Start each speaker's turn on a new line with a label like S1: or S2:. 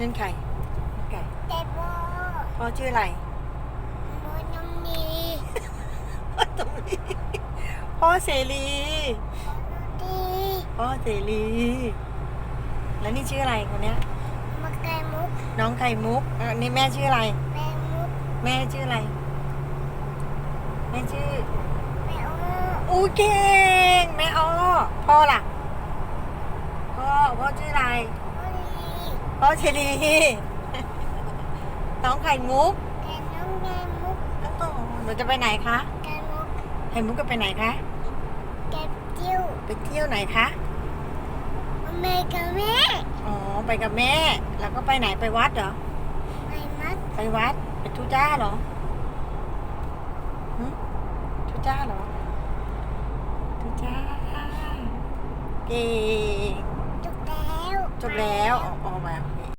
S1: นั่นใครนั่นใคร
S2: เตโบ
S1: พ่อชื่ออะไร
S2: โบน้องนี
S1: ตรงนี้พ่อเสรี
S2: ดี
S1: พ่อเสรี แล้วนี่ชื่ออะไรคนเนี้ย
S2: มาไก่มุก
S1: น้องไข่มุกเอ่อนี่แม่ชื่ออะไร
S2: แม่มุก
S1: แม่ชื่ออะไร แม่ชื่อ
S2: แม่โอ้
S1: อู้เก่งแม่อ้อพ่อล่ะ พ่อ พ่อชื่ออะไร
S2: โอลี
S1: พ่อเชลีน้องไข่มุก
S2: แกน้องแม่มุก
S1: โอ้โหหนูจะไปไหนคะ
S2: แกมุก
S1: ไข่มุกจะไปไหนคะ
S2: แกจิ้ว
S1: ไปเที่ยวไหนคะ
S2: แม่กับแม่
S1: อ๋อไปกับแม่ แล้วก็ไปไหนไปวัดเหรอ
S2: ไม่มัด
S1: ไปวัดไปทุจ้าเหรอหึทุจ้าเหรอทุจ้าเก่ง
S2: จบแล้ว
S1: จบแล้วออกออกมา